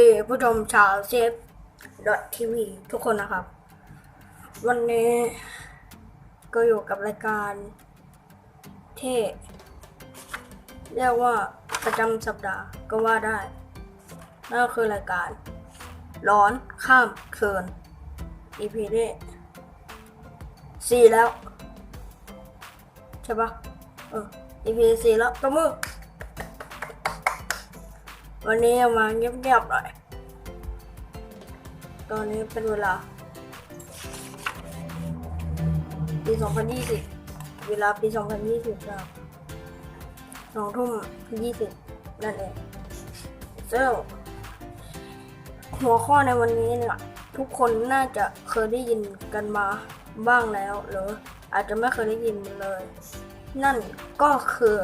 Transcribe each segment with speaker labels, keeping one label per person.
Speaker 1: ดีผู้ชมชาวเซฟดอททีวีทุกคนนะครับ วันนี้ก็อยู่กับรายการเท่เรียกว่าประจำสัปดาห์ก็ว่าได้นั่นก็คือรายการ ร้อนข้ามคืน EP ที่สี่แล้ว ใช่ปะเออ EP สี่แล้วตัวมือ วันนี้มาเงียบๆหน่อย ตอนนี้เป็นเวลาปี 2020 เวลาปี 2020ครับสองทุ่ม20 นั่นเองซึ่งหัวข้อในวันนี้เนี่ยทุกคนน่าจะเคยได้ยินกันมาบ้างแล้ว หรืออาจจะไม่เคยได้ยินเลย นั่นก็คือ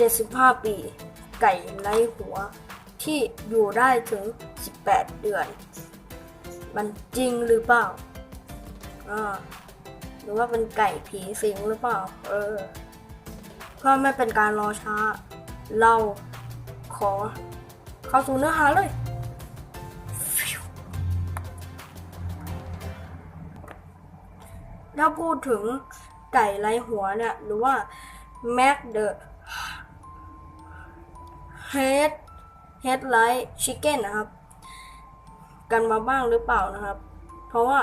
Speaker 1: 75 ปี ไก่ไร้หัว ที่อยู่ได้ถึง 18 เดือน มันจริงหรือเปล่าอ่าหรือว่าเป็นไก่ผีสิงหรือเปล่า เออ เพื่อไม่เป็นการรอช้า เราขอเข้าสู่เนื้อหาเลย ถ้าพูดถึงไก่ไรหัวเนี่ย หรือว่า Mac the Head Headlight Chicken นะครับ กันมาบ้างหรือเปล่านะครับ เพราะว่า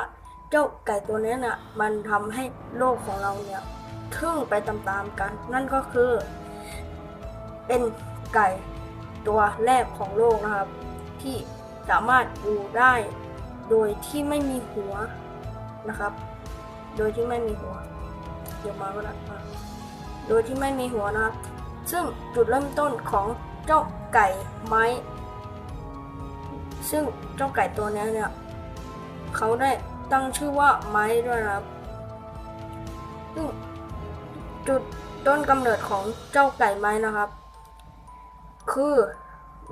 Speaker 1: เจ้าไก่ตัวนี้น่ะมันทำให้โลกของเราเนี่ยทึ่งไปตามๆกัน นั่นก็คือ เป็นไก่ตัวแรกของโลกนะครับ ที่สามารถอยู่ได้โดยที่ไม่มีหัวนะครับ โดยที่ไม่มีหัว เดี๋ยวมาก็ได้โดยที่ไม่มีหัวนะครับ ซึ่งจุดเริ่มต้นของ เจ้าไก่ไม้ ซึ่งเจ้าไก่ตัวนี้เนี่ยเขาได้ตั้งชื่อว่าไม้ด้วยนะครับซึ่งจุดต้นกำเนิดของเจ้าไก่ไม้นะครับ คือ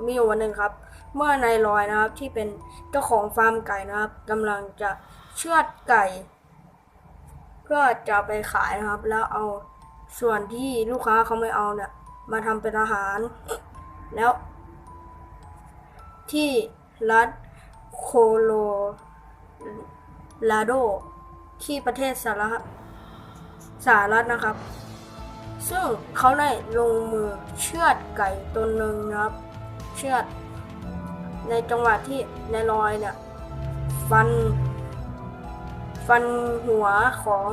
Speaker 1: มีอยู่วันหนึ่งครับ เมื่อนายลอยนะครับที่เป็นเจ้าของฟาร์มไก่นะครับกำลังจะเชือดไก่ เพื่อจะไปขายนะครับ แล้วเอาส่วนที่ลูกค้าเขาไม่เอาเนี่ย มาทำเป็นอาหาร แล้ว ที่รัฐโคโลราโด ที่ประเทศสหรัฐสหรัฐนะครับ ซึ่งเขาได้ลงมือเชือดไก่ตัวหนึ่งนะครับ เชือด ในจังหวะที่นายลอยเนี่ย ฟัน ฟันหัวของ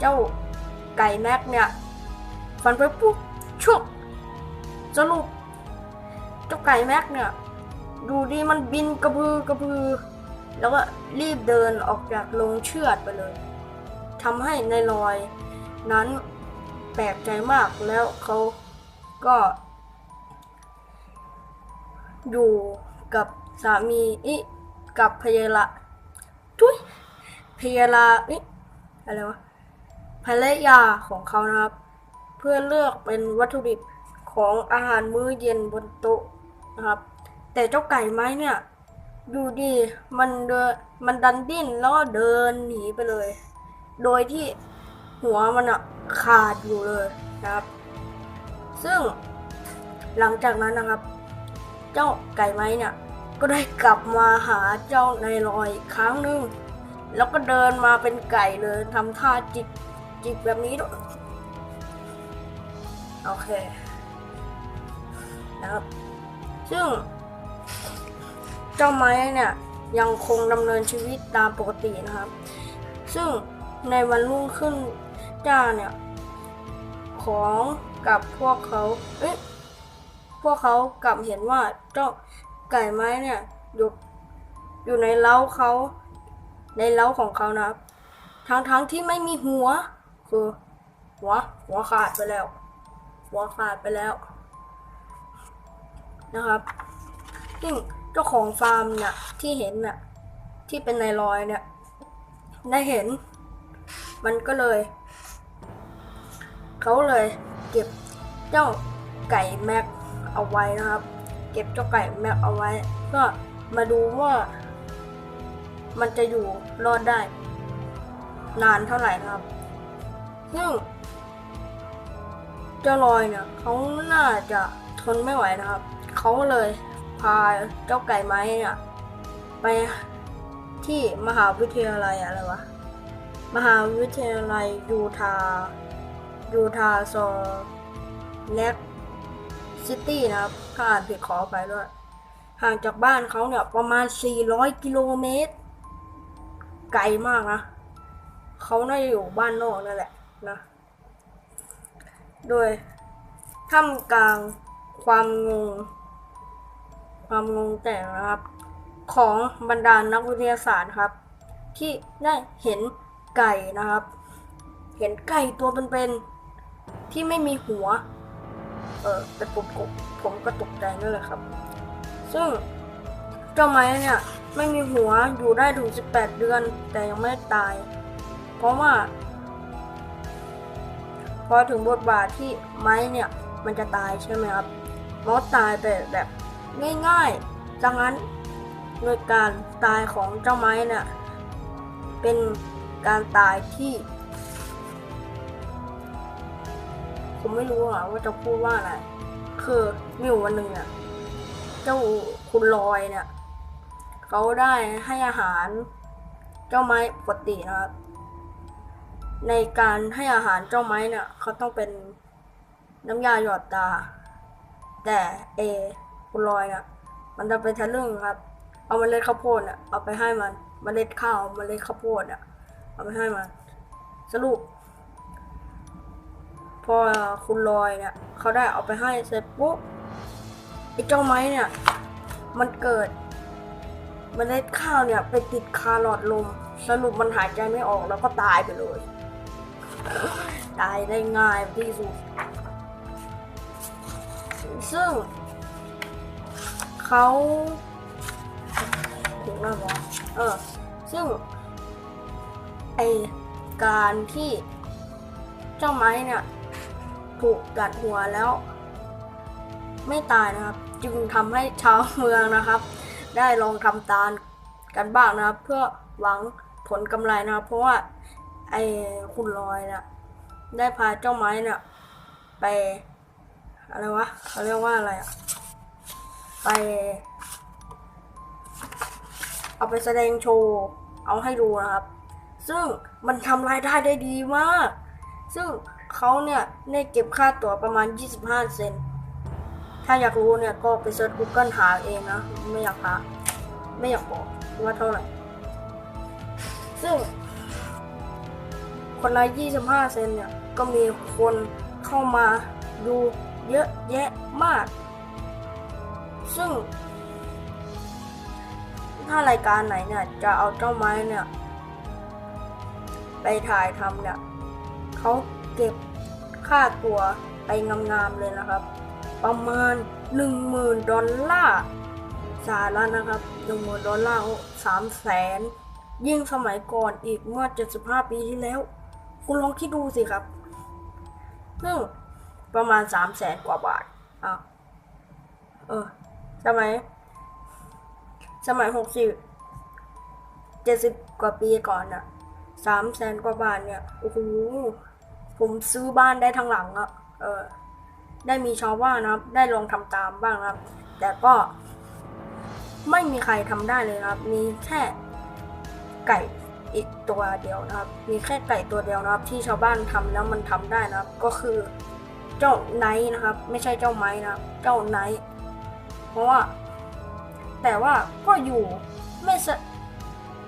Speaker 1: เจ้าไก่แม็กเนี่ย ฟันไปปุ๊บชุบ สรุปเจ้าไก่แม็กเนี่ยดูดีมันบินกระพือกระพือ แล้วก็รีบเดินออกจากโรงเชือดไปเลยทำให้ในลอย นั้นแปลกใจมากแล้วเขาก็ อยู่กับสามีอิกับพยาละทุยพยาละอิอะไรวะภรรยาของเขานะครับ เพื่อเลือกเป็นวัตถุดิบ ของอาหารมื้อเย็นบนโต๊ะนะครับ แต่เจ้าไก่ไม้เนี่ยดูดีมันเดินมันดันดิ้นแล้วก็เดินหนีไปเลย โดยที่หัวมันอะขาดอยู่เลยนะครับ ซึ่งหลังจากนั้นนะครับ เจ้าไก่ไม้เนี่ยก็ได้กลับมาหาเจ้านายลอยอีกครั้งหนึ่งแล้วก็เดินมาเป็นไก่เลยทำท่าจิกจิกแบบนี้ด้วยโอเค นะครับ ซึ่ง เจ้าไม้เนี่ยยังคงดำเนินชีวิตตามปกตินะครับ ซึ่งในวันรุ่งขึ้นเจ้าเนี่ย ของกับพวกเขา เอ๊ะ พวกเขากลับเห็นว่าเจ้าไก่ไม้เนี่ยอยู่อยู่ในเล้าเขาในเล้าของเขานะครับ ทั้งทั้งที่ไม่มีหัว คือ หัว หัวขาดไปแล้ว หัวขาดไปแล้ว นะครับ ซึ่งเจ้าของฟาร์มเนี่ยที่เห็นน่ะที่เป็นนายลอยเนี่ยได้เห็น มันก็เลย เขาเลยเก็บเจ้าไก่แม็กเอาไว้นะครับ เก็บเจ้าไก่แม็กเอาไว้เพื่อมาดูว่า มันจะอยู่รอดได้ นานเท่าไหร่ครับ ซึ่งเจ้าลอยเนี่ยเขาน่าจะทนไม่ไหวนะครับ เขาเลยพาเจ้าไก่ไม้เนี่ยไปที่มหาวิทยาลัยอะไรวะ มหาวิทยาลัยยูทายูทาห์โซเน็กซิตี้นะครับ ถ้าอ่านผิดขอไปด้วย ห่างจากบ้านเขาเนี่ยประมาณ 400 กิโลเมตร ไกลมากนะ เขาน่าจะอยู่บ้านนอกนั่นแหละนะ โดยท่ามกลางความงง ความงงแต่งนะครับ ของบรรดานักวิทยาศาสตร์ครับ ที่ได้เห็นไก่นะครับ เห็นไก่ตัวเป็นๆที่ไม่มีหัว เออแต่ผมผมผมก็ตกใจนั่นแหละครับ ซึ่งเจ้าไม้เนี่ยไม่มีหัวอยู่ได้ถึง 18 เดือน แต่ยังไม่ตาย เพราะว่า พอถึงบทบาทที่ไม้เนี่ย มันจะตายใช่ไหมครับมอสตายไปแบบ ง่ายๆดังนั้นโดยการตายของเจ้าไม้เนี่ยเป็นการตายที่ ผมไม่รู้อะว่าจะพูดว่าอะไรคือมีอยู่วันหนึ่งเนี่ยเจ้าคุณลอยเนี่ยเขาได้ให้อาหารเจ้าไม้ปกตินะครับ ในการให้อาหารเจ้าไม้เนี่ยเขาต้องเป็นน้ำยาหยอดตา แต่เอ คุณลอยเนี่ยมันจะเป็นทะลึ่งครับ เอาเมล็ดข้าวโพดเนี่ยเอาไปให้มันเมล็ดข้าวเมล็ดข้าวโพดเนี่ยเอาไปให้มันสรุป พอคุณลอยเนี่ยเขาได้เอาไปให้เสร็จปุ๊บไอ้เจ้าไม้เนี่ยมันเกิดเมล็ดข้าวเนี่ยไปติดคาหลอดลม สรุปมันหายใจไม่ออกแล้วก็ตายไปเลย ตายได้ง่ายที่สุดซึ่ง เขาถึงหน้าบอเออ ซึ่ง ไอการที่เจ้าไม้เนี่ย ถูกกัดหัวแล้ว ไม่ตายนะครับ จึงทำให้ชาวเมืองนะครับ ได้ลองทำตามกันบ้างนะครับ เพื่อหวังผลกำไรนะครับ เพราะว่าไอคุณลอยเนี่ยได้พาเจ้าไม้เนี่ยไปอะไรวะเขาเรียกว่าอะไรอะ ไป เอาไปแสดงโชว์ เอาให้ดูนะครับ ซึ่งมันทำรายได้ได้ดีมาก ซึ่งเขาเนี่ยได้เก็บค่าตั๋วประมาณ 25 เซนถ้าอยากรู้เนี่ยก็ไปเซิร์ช Google หาเองนะ ไม่อยากหาไม่อยากบอกว่าเท่าไหร่ ซึ่ง คนละ 25 เซนเนี่ย ก็มีคนเข้ามาดูเยอะแยะมาก ซึ่ง ถ้ารายการไหนเนี่ยจะเอาเจ้าไม้เนี่ย ไปถ่ายทำเนี่ยเขาเก็บค่าตัวไปงามๆเลยนะครับ ประมาณ 10,000 ดอลลาร์สหรัฐนะครับ10,000ดอลลาร์สามแสนยิ่งสมัยก่อนอีกเมื่อ 75 ปีที่แล้ว คุณลองคิดดูสิครับซึ่งประมาณ 3 0 0แสนกว่าบาทอะเออ สมัย สมัย60 70กว่าปีก่อนน่ะสามแสนกว่าบาทเนี่ย โอ้โห ผมซื้อบ้านได้ทั้งหลังอะเออ ได้มีชาวบ้านนะครับ ได้ลองทำตามบ้างนะครับ แต่ก็ ไม่มีใครทำได้เลยนะครับ มีแค่ไก่อีกตัวเดียวนะครับ มีแค่ไก่ตัวเดียวนะครับ ที่ชาวบ้านทำแล้วมันทำได้นะครับ ก็คือเจ้าไนท์นะครับ ไม่ใช่เจ้าไม้นะครับ เจ้าไนท์ เพราะว่า แต่ว่าก็อยู่ไม่ส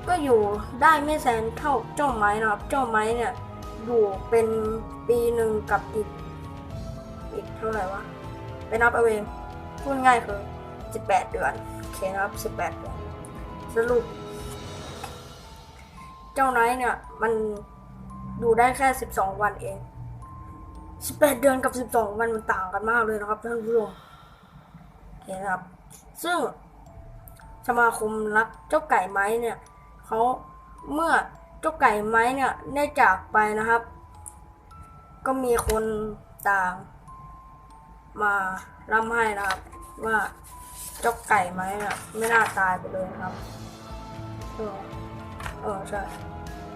Speaker 1: ก็อยู่ได้ไม่แสนเท่าเจ้าไม้นะครับ เจ้าไม้เนี่ยอยู่เป็นปีหนึ่งกับอีกอีกเท่าไหร่วะไปนับเอาเองพูดง่ายคือ 18 เดือนโอเคนะครับ 18 เดือนสรุป เจ้าไนท์เนี่ย มันอยู่ได้แค่ 12 วันเอง 18 เดือนกับ 12 วันมันต่างกันมากเลยนะครับท่านผู้ชม เคนะครับ ซึ่งสมาคมรักเจ้าไก่ไม้เนี่ยเขาเมื่อเจ้าไก่ไม้เนี่ยได้จากไปนะครับ ก็มีคนต่างมาร่ำให้นะครับ ว่าเจ้าไก่ไม้เนี่ยไม่น่าตายไปเลยครับเออเออใช่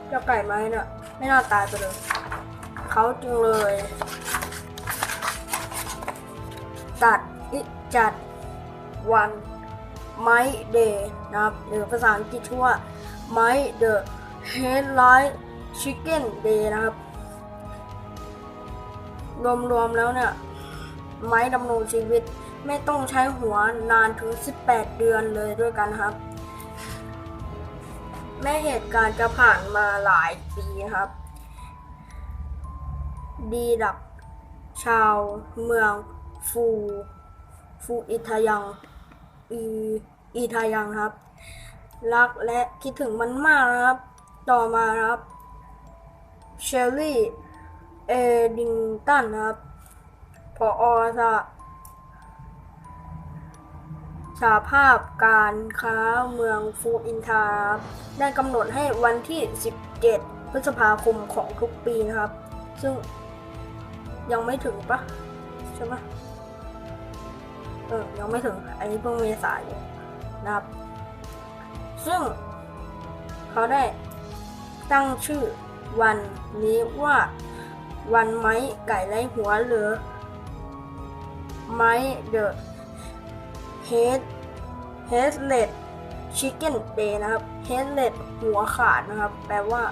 Speaker 1: เจ้าไก่ไม้เนี่ยไม่น่าตายไปเลยเขาจึงเลย ตัดจัด วันไมเดย์นะครับหรือภาษาอังกฤษชื่อว่าไมเดอะเฮดไลท์ชิคเก้นเดย์นะครับ รวมๆแล้วเนี่ย ไม้ดำรงชีวิตไม่ต้องใช้หัวนานถึง 18 เดือนเลยด้วยกันครับ แม้เหตุการณ์จะผ่านมาหลายปีครับ ดีดับชาวเมืองฟู ฟูอิทายัง อีอีทายังครับ รักและคิดถึงมันมากนะครับ ต่อมาครับเชลลี่เอดิงตันนะครับพออสะสาภาพการค้าเมืองฟูอินทาครับได้กำหนดให้วันที่ 17 พฤษภาคมของทุกปีนะครับ ซึ่งยังไม่ถึงปะใช่ไหม เออยังไม่ถึง อันนี้เพิ่งเมษายนนะครับ ซึ่งเขาได้ตั้งชื่อวันนี้ว่าวันไม้ไก่ไร้หัวหรือไม้เดอะเฮดเฮดเลดชิคเก้นเดย์นะครับเฮดเลดหัวขาดนะครับ แปลว่า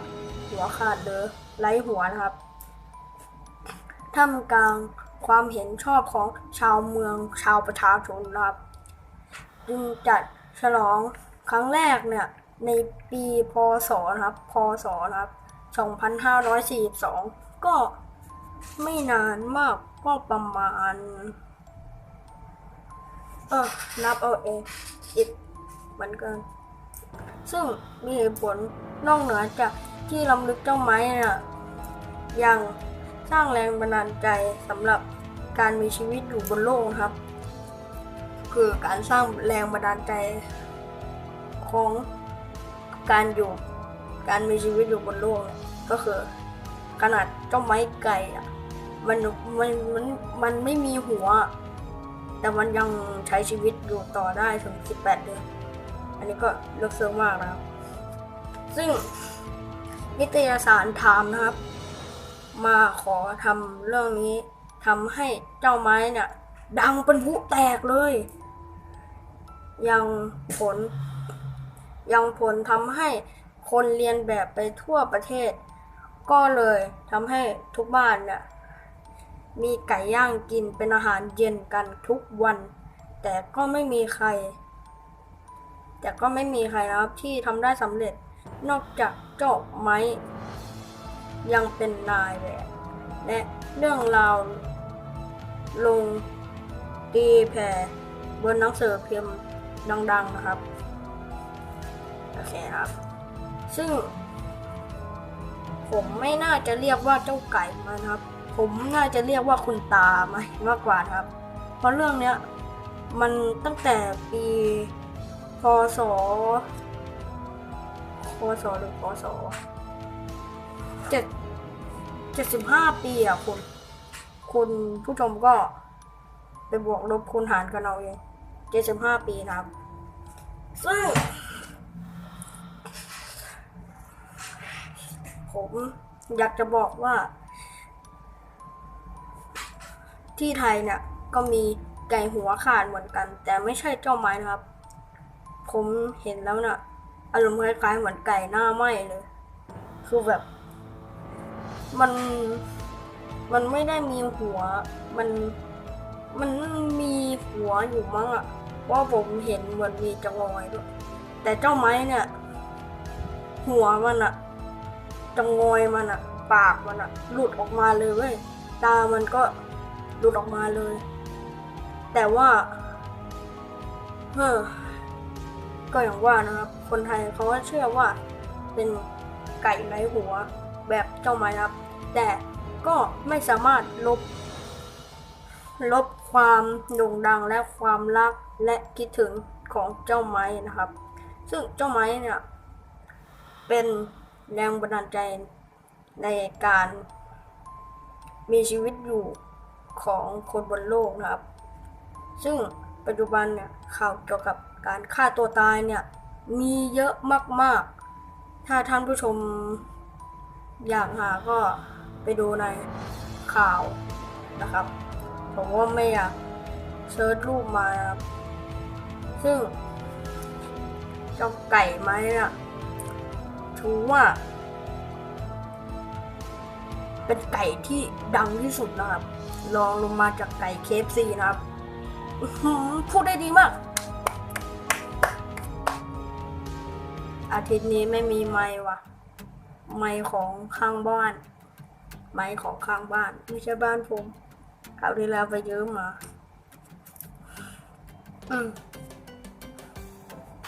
Speaker 1: หัวขาดหรือไร้หัวนะครับท่ามกลาง ความเห็นชอบของชาวเมืองชาวประชาชนนะครับจึงจัดฉลองครั้งแรกเนี่ยในปีพศนะครับพศนะครับ2542 ก็ไม่นานมากก็ประมาณ เออนับเอาเองอีกเหมือนกัน ซึ่งมีเหตุผลนอกเหนือจากที่ลำลึกเจ้าไม้เนี่ยยัง สร้างแรงบันดาลใจสำหรับการมีชีวิตอยู่บนโลกครับ คือการสร้างแรงบันดาลใจของการอยู่การมีชีวิตอยู่บนโลกเนี่ยก็คือ ขนาดเจ้าไม้ไก่อะมันมันมันมันไม่มีหัว แต่มันยังใช้ชีวิตอยู่ต่อได้ถึง 18 เดือน อันนี้ก็เลือกเสื้อมากนะครับ ซึ่งนิตยสารไทม์นะครับ มาขอทำเรื่องนี้ทำให้เจ้าไม้เนี่ยดังเป็นผู้แตกเลย ยังผล ยังผลทำให้คนเรียนแบบไปทั่วประเทศ ก็เลยทำให้ทุกบ้านเนี่ยมีไก่ย่างกินเป็นอาหารเย็นกันทุกวัน แต่ก็ไม่มีใคร แต่ก็ไม่มีใครนะครับที่ทำได้สำเร็จนอกจากเจ้าไม้ ยังเป็นนายแบบและเรื่องราวลงตีแผ่บนหนังสือพิมพ์ดังๆนะครับ โอเคครับ ซึ่ง ผมไม่น่าจะเรียกว่าเจ้าไก่มันครับ ผมน่าจะเรียกว่าคุณตาไหมมากกว่าครับ เพราะเรื่องเนี้ยมันตั้งแต่ปีพศพศหรือพศ เจ็ดเจ็ดสิบห้าปีอะคุณคุณผู้ชมก็ไปบวกลบคูณหารกันเอาเองเจ็ดสิบห้าปีนะครับ ซึ่ง ผมอยากจะบอกว่า ที่ไทยเนี่ยก็มีไก่หัวขาดเหมือนกัน แต่ไม่ใช่เจ้าไม้นะครับ ผมเห็นแล้วน่ะอารมณ์คล้ายๆเหมือนไก่หน้าไหม้เลย คือแบบ มันมันไม่ได้มีหัว มันมันมีหัวอยู่มั้งอะเพราะผมเห็นเหมือนมีจะงอยด้วย แต่เจ้าไม้เนี่ย หัวมันอะจะงอยมันอะปากมันอะหลุดออกมาเลยเว้ยตามันก็หลุดออกมาเลย แต่ว่าเฮ้อก็อย่างว่านะครับ คนไทยเขาก็เชื่อว่าเป็นไก่ไร้หัว แบบเจ้าไม้ครับ แต่ก็ไม่สามารถลบ ลบความโด่งดังและความรักและคิดถึงของเจ้าไม้นะครับ ซึ่งเจ้าไม้เนี่ยเป็นแรงบันดาลใจในการมีชีวิตอยู่ของคนบนโลกนะครับ ซึ่งปัจจุบันเนี่ยข่าวเกี่ยวกับการฆ่าตัวตายเนี่ยมีเยอะมาก ๆ ถ้าท่านผู้ชม อยากหาก็ไปดูในข่าวนะครับ ผมว่าไม่อยากเซิร์ชรูปมาครับซึ่งเจ้าไก่ไม้น่ะถือว่า เป็นไก่ที่ดังที่สุดนะครับรองลงมาจากไก่เคฟซีนะครับพูดได้ดีมากอาทิตย์นี้ไม่มีไม้ว่ะ ไม้ของข้างบ้าน ไม้ของข้างบ้าน ไม่ใช่บ้านผมคราวที่แล้วไปเยืมมาอืม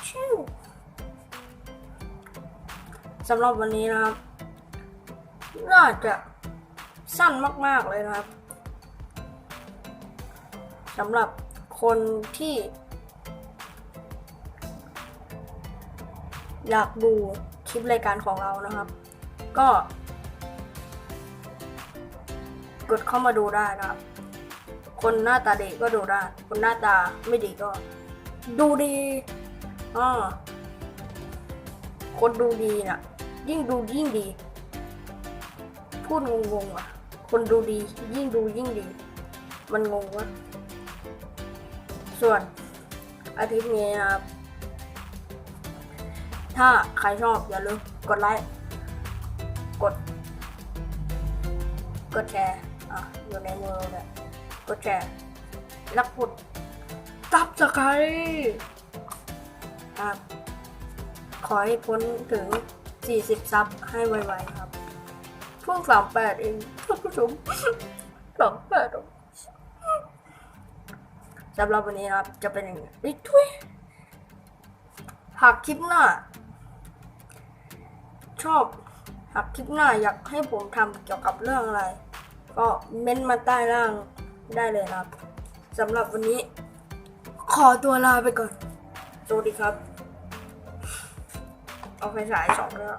Speaker 1: ชิวสำหรับวันนี้นะครับ น่าจะสั้นมาก ๆ เลยนะครับสำหรับคนที่ อยากดูคลิปรายการของเรานะครับ ก็ กดเข้ามาดูได้นะครับ คนหน้าตาดีก็ดูได้ คนหน้าตาไม่ดีก็ ดูดีอ่าคนดูดีน่ะ ยิ่งดูยิ่งดี พูดงงๆอะ คนดูดี ยิ่งดูยิ่งดี มันงงวะส่วนอาทิตย์นี้นะครับ ถ้าใครชอบอย่าลืมกดไลค์ กด กดแชร์อะอยู่ในมือเนี่ยกดแชร์แล้วกดตับสไครครับ ขอให้พ้นถึง 40 ซับให้ไวๆครับเพิ่งสามแปดเองท่านผู้ชมสามแปดสำหรับวันนี้นะครับ จะเป็นอย่างนี้ทุยหากคลิปหน้า ชอบ หากคลิปหน้าอยากให้ผมทำเกี่ยวกับเรื่องอะไร ก็เม้นต์มาใต้ล่างได้เลยนะครับสำหรับวันนี้ ขอตัวลาไปก่อน สวัสดีครับ เอาไฟฉายสองแล้ว